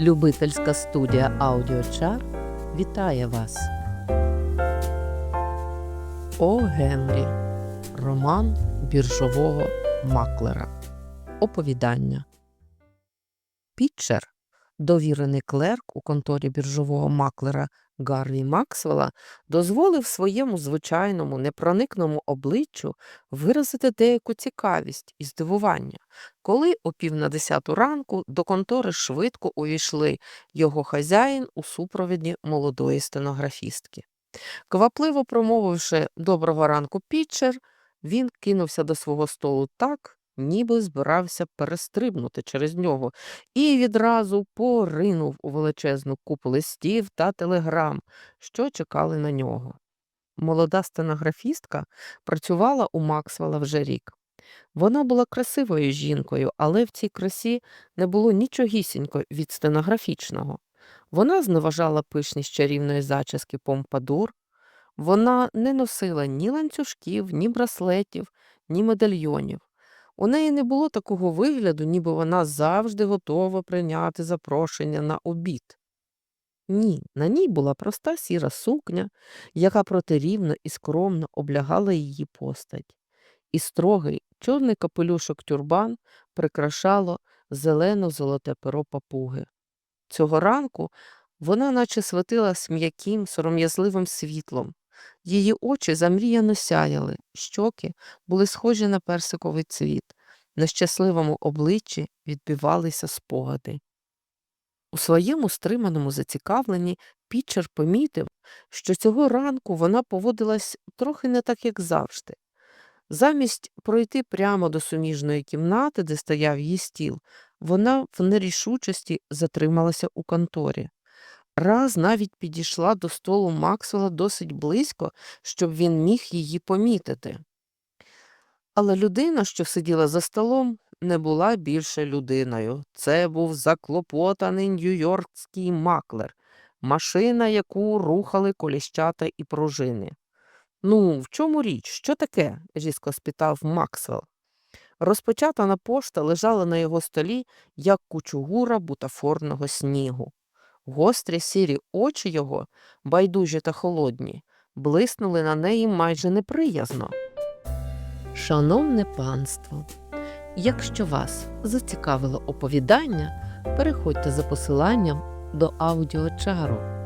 Любительська студія Аудіочар вітає вас. О Генрі. Роман біржового маклера. Оповідання. Пітчер, довірений клерк у конторі біржового маклера Гарві Максвелла, дозволив своєму звичайному непроникному обличчю виразити деяку цікавість і здивування, коли о пів на десяту ранку до контори швидко увійшли його хазяїн у супровіді молодої стенографістки. Квапливо промовивши доброго ранку Пітчер, він кинувся до свого столу так, ніби збирався перестрибнути через нього, і відразу поринув у величезну купу листів та телеграм, що чекали на нього. Молода стенографістка працювала у Максвелла вже рік. Вона була красивою жінкою, але в цій красі не було нічогісінько від стенографічного. Вона зневажала пишність чарівної зачіски помпадур. Вона не носила ні ланцюжків, ні браслетів, ні медальйонів. У неї не було такого вигляду, ніби вона завжди готова прийняти запрошення на обід. Ні, на ній була проста сіра сукня, яка протирівно і скромно облягала її постать, і строгий чорний капелюшок тюрбан прикрашало зелено-золоте перо папуги. Цього ранку вона наче світилась м'яким, сором'язливим світлом. Її очі замріяно сяяли, щоки були схожі на персиковий цвіт, на щасливому обличчі відбивалися спогади. У своєму стриманому зацікавленні Пітчер помітив, що цього ранку вона поводилась трохи не так, як завжди. Замість пройти прямо до суміжної кімнати, де стояв її стіл, вона в нерішучості затрималася у конторі. Раз навіть підійшла до столу Максвелла досить близько, щоб він міг її помітити. Але людина, що сиділа за столом, не була більше людиною. Це був заклопотаний нью-йоркський маклер, машина, яку рухали коліщата і пружини. Ну, в чому річ? Що таке? різко спитав Максвелл. Розпочатана пошта лежала на його столі, як кучугура бутафорного снігу. Гострі сірі очі його, байдужі та холодні, блиснули на неї майже неприязно. Шановне панство, якщо вас зацікавило оповідання, переходьте за посиланням до аудіочару.